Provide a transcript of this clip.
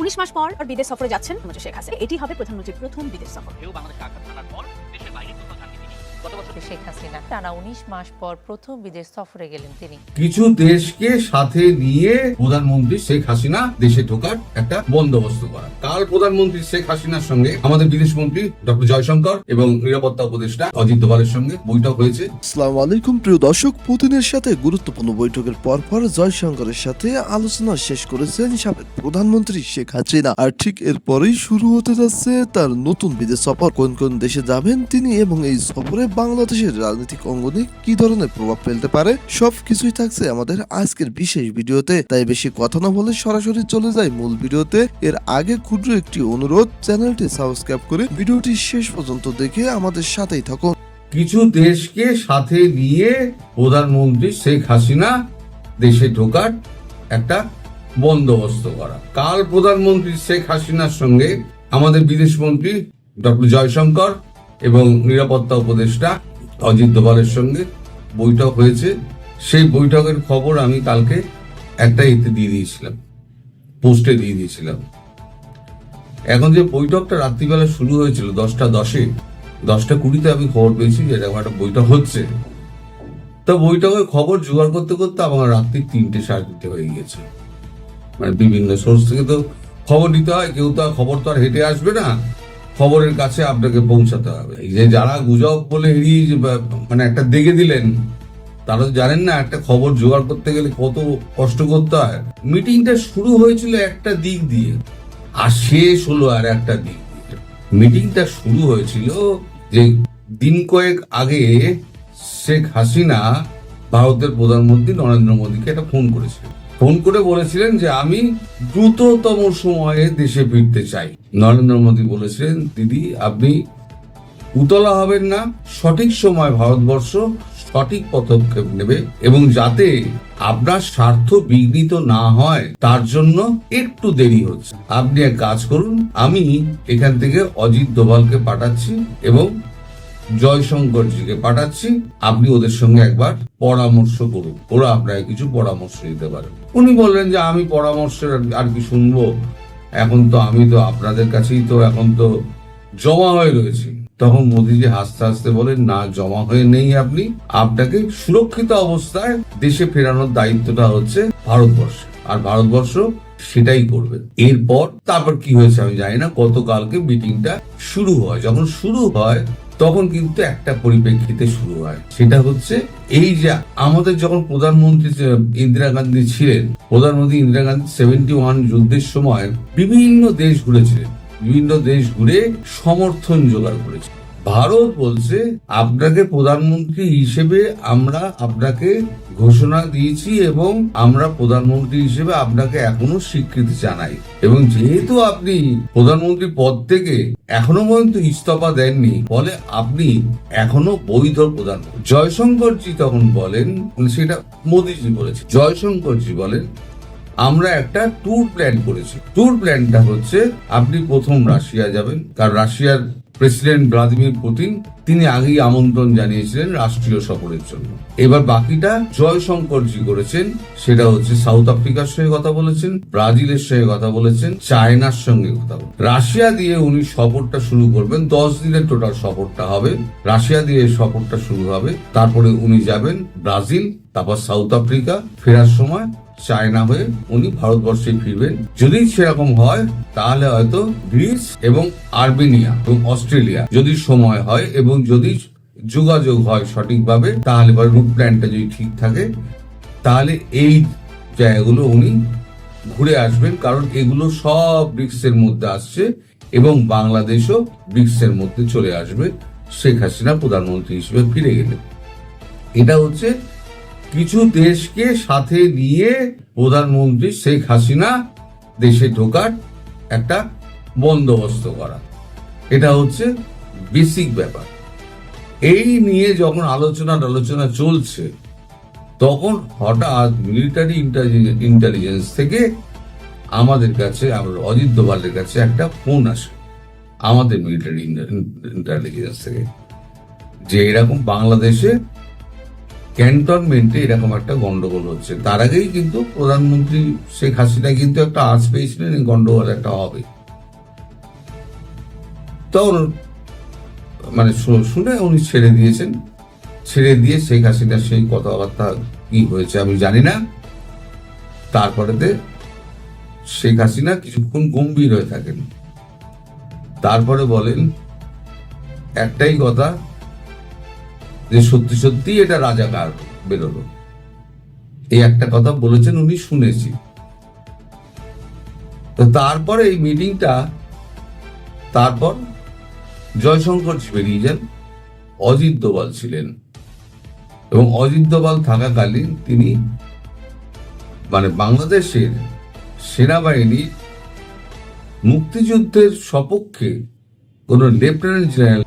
উনিশ মাস পর আর বিদেশ সফরে যাচ্ছেন শেখ হাসিনা। এটি হবে প্রধানমন্ত্রীর প্রথম বিদেশ সফর। কেউ বাংলাদেশে আঘাত পর শেখ হাসিনা। টানা উনিশ মাস পর প্রথম বিদেশ সফরে গেলেন তিনি। কিছু দেশকে সাথে নিয়ে প্রধানমন্ত্রী শেখ হাসিনা দেশে ঢোকার একটা বন্দোবস্ত করা। কাল প্রধানমন্ত্রী শেখ হাসিনার সঙ্গে আমাদের বিদেশ মন্ত্রী ডক্টর জয়শঙ্কর এবং নিরাপত্তা উপদেষ্টা অজিত দোভালের সঙ্গে বৈঠক হয়েছে। আসসালামু আলাইকুম প্রিয় দর্শক। পুতিনের সাথে গুরুত্বপূর্ণ বৈঠকের পর পর জয়শঙ্করের সাথে আলোচনা শেষ করেছেন সাবেক প্রধানমন্ত্রী শেখ হাসিনা। আর ঠিক এরপরেই শুরু হতে যাচ্ছে তার নতুন বিদেশ সফর। কোন কোন দেশে যাবেন তিনি এবং এই সফরে বাংলাদেশের রাজনৈতিক অঙ্গনে কি ধরনের প্রভাব ফেলতে পারে? সব কিছুই থাকছে আমাদের আজকের বিশেষ ভিডিওতে। তাই বেশি কথা না বলে সরাসরি চলে যায় মূল ভিডিওতে। এর আগে ক্ষুদ্র একটি অনুরোধ, চ্যানেলটি সাবস্ক্রাইব করে ভিডিওটি শেষ পর্যন্ত দেখে আমাদের সাথেই থাকুন। কিছু দেশকে সাথে নিয়ে প্রধানমন্ত্রী শেখ হাসিনা দেশে ঢোকার একটা বন্দোবস্ত করা। কাল প্রধানমন্ত্রী শেখ হাসিনার সঙ্গে আমাদের বিদেশ মন্ত্রী ডক্টর জয়শঙ্কর এবং নিরাপত্তা উপদেষ্টা অজিত দোভালের সঙ্গে বৈঠক হয়েছে। সেই বৈঠকের খবর আমি কালকে একটা এতে দিয়ে দিয়েছিলাম, পোস্টে দিয়ে দিয়েছিলাম। এখন যে বৈঠকটা রাত্রিবেলা শুরু হয়েছিল, দশটা দশে, দশটা কুড়িতে আমি খবর পেয়েছি যে এরকম একটা বৈঠক হচ্ছে। তা বৈঠকের খবর জোগাড় করতে করতে আমার রাত্রি তিনটে সাড়ে তিনটে হয়ে গিয়েছে। মানে বিভিন্ন সোর্স থেকে তো খবর নিতে হয়, কেউ তো আর খবর তো আর হেঁটে আসবে না। খবরের কাছে আপনাকে পৌঁছাতে হবে। যে যারা গুজব বলে এড়িয়ে মানে একটা দেখে দিলেন, তারা তো জানেন না একটা খবর জোগাড় করতে গেলে কত কষ্ট করতে হয়। মিটিংটা শুরু হয়েছিল একটা দিক দিয়ে, আর শেষ হলো আর একটা দিক মিটিংটা শুরু হয়েছিল যে দিন কয়েক আগে শেখ হাসিনা ভারতের প্রধানমন্ত্রী নরেন্দ্র মোদীকে একটা ফোন করেছিলেন। ফোন করে বলেছিলেন যে আমি দ্রুততম সময়ে দেশে ফিরতে চাই। নরেন্দ্র মোদী বলেছিলেন, দিদি, আপনি উতলা হবেন না, সঠিক সময় ভারতবর্ষ সঠিক পদক্ষেপ নেবে এবং যাতে আপনার স্বার্থ বিঘ্নিত না হয়, তার জন্য একটু দেরি হচ্ছে। আপনি এক কাজ করুন, আমি এখান থেকে অজিত দোভালকে পাঠাচ্ছি এবং জয়শঙ্করজিকে পাঠাচ্ছি। আপনি ওদের সঙ্গে একবার পরামর্শ করুন। ওরা আপনাকে কিছু পরামর্শ দিতে পারে। উনি বললেন যে, আমি পরামর্শের আর- কি শুনব? এখন তো আমি তো আপনাদের কাছেই তো এখন তো জমা হয়ে রয়েছি। তখন মোদিজি হাসতে হাসতে বলেন, না, জমা হয়ে নেই আপনি। আপনাকে সুরক্ষিত অবস্থায় দেশে ফেরানোর দায়িত্বটা হচ্ছে ভারতবর্ষ। আর ভারতবর্ষ সেটাই করবে। এরপর তারপর কি হয়েছে আমি জানি না। গতকালকে মিটিংটা শুরু হয়। যখন শুরু হয় তখন কিন্তু একটা পরিপ্রেক্ষিতে শুরু হয়। সেটা হচ্ছে এই যে আমাদের যখন প্রধানমন্ত্রী ইন্দিরা গান্ধী ছিলেন, প্রধানমন্ত্রী ইন্দিরা গান্ধী সেভেন্টি ওয়ান যুদ্ধের সময় বিভিন্ন দেশ ঘুরেছিলেন, বিভিন্ন দেশ ঘুরে সমর্থন জোগাড় করেছে ভারত বলছে, আপনাকে প্রধানমন্ত্রী হিসেবে আমরা আপনাকে ঘোষণা দিয়েছি এবং আমরা প্রধানমন্ত্রী হিসেবে আপনাকে এখনও স্বীকৃতি জানাই। এবং যেহেতু আপনি প্রধানমন্ত্রী পদ থেকে এখনও পর্যন্ত ইস্তফা দেননি, ফলে আপনি এখনও বৈধ প্রধান জয়শঙ্করজি তখন বলেন সেটা মোদিজি বলেছে, জয়শঙ্করজি বলেন, আমরা একটা ট্যুর প্ল্যান করেছি। ট্যুর প্ল্যানটা হচ্ছে, আপনি প্রথম রাশিয়া যাবেন, কারণ রাশিয়ার প্রেসিডেন্ট ভ্লাদিমির পুতিন তিনি আগেই আমন্ত্রণ জানিয়েছিলেন রাষ্ট্রীয় সফরের জন্য। এবার বাকিটা জয়শঙ্করজি করেছেন, সেটা হচ্ছে সাউথ আফ্রিকার সঙ্গে কথা বলেছেন, ব্রাজিলের সঙ্গে কথা বলেছেন, চায়নার সঙ্গে কথা বলেছেন। রাশিয়া দিয়ে উনি সফরটা শুরু করবেন, দশ দিনের টোটাল সফরটা হবে। রাশিয়া দিয়ে সফরটা শুরু হবে, তারপরে উনি যাবেন ব্রাজিল, তারপর সাউথ আফ্রিকা, ফেরার সময় চায়না হয়ে উনি ভারতবর্ষে ফিরবেন। যদি সেরকম হয়, তাহলে হয়তো গ্রিস এবং আর্মেনিয়া এবং অস্ট্রেলিয়া যদি সময় হয় এবং যদি যোগাযোগ হয় সঠিকভাবে, তাহলে বা রুট প্ল্যানটা যদি ঠিক থাকে, তাহলে এই জায়গাগুলো উনি ঘুরে আসবেন। কারণ এগুলো সব ব্রিক্সের মধ্যে আসছে এবং বাংলাদেশও ব্রিক্সের মধ্যে চলে আসবে। শেখ হাসিনা প্রধানমন্ত্রী হিসেবে ফিরে গেলে এটা হচ্ছে কিছু দেশকে সাথে নিয়ে প্রধানমন্ত্রী শেখ হাসিনা দেশে ঢোকার একটা বন্দোবস্ত করা। এটা হচ্ছে বেসিক ব্যাপার। এই নিয়ে যখন আলোচনা আলোচনা চলছে, তখন হঠাৎ মিলিটারি ইন্টেলিজেন্স থেকে আমাদের কাছে আমরা অজিত দোভালের কাছে একটা ফোন আসে, আমাদের মিলিটারি ইন্টেলিজেন্স থেকে, যে এরকম বাংলাদেশে ক্যান্টনমেন্টে এরকম একটা গন্ডগোল হচ্ছে। তার আগেই কিন্তু প্রধানমন্ত্রী শেখ হাসিনা কিন্তু একটা আজ পেয়েছিলেন, এই গন্ডগোল একটা হবে। তখন মানে শুনে উনি ছেড়ে দিয়েছেন। ছেড়ে দিয়ে শেখ হাসিনার সেই কথাবার্তা কি হয়েছে আমি জানি না। তারপরেতে শেখ হাসিনা কিছুক্ষণ গম্ভীর হয়ে থাকেন। তারপরে বলেন, একটাই কথা যে সত্যি সত্যি এটা রাজাকার বেরোলো। এই একটা কথা বলেছেন উনি, শুনেছি। তো তারপরে এই মিটিংটা তারপর জয়শঙ্কর বেরিয়ে যান। অজিত দোভাল ছিলেন। এবং অজিত দোভাল থাকাকালীন তিনি মানে বাংলাদেশের সেনাবাহিনীর মুক্তিযুদ্ধের সপক্ষে কোন লেফটেন্যান্ট জেনারেল